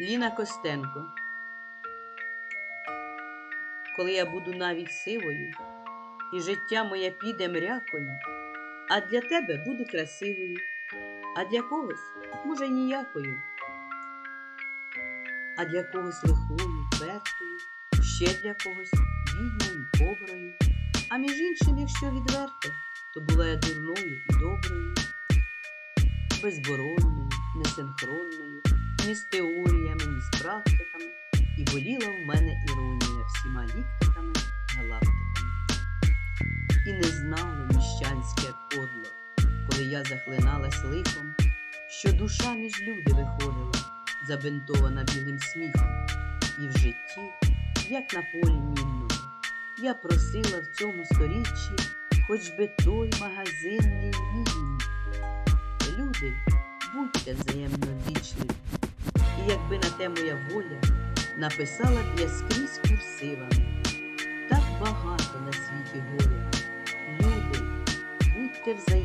Ліна Костенко. Коли я буду навіть сивою, і життя моє піде мрякою, а для тебе буду красивою, а для когось, може, ніякою, а для когось лихою, пертою, ще для когось бідною, доброю. А між іншим, якщо відверто, то була я дурною і доброю, безборонною, несинхронною, ні практиками, і боліла в мене іронія всіма ліктиками, галактиками. І не знало міщанське кодло, коли я захлиналась лихом, що душа між люди виходила, забинтована білим сміхом, і в житті, як на полі мінному, я просила в цьому сторіччі хоч би той магазинний відьмі. Люди, будьте взаємно вічливі, і якби на те моя воля написала б я скрізь курсивами. Так багато на світі горя. Люди, будьте взаємні.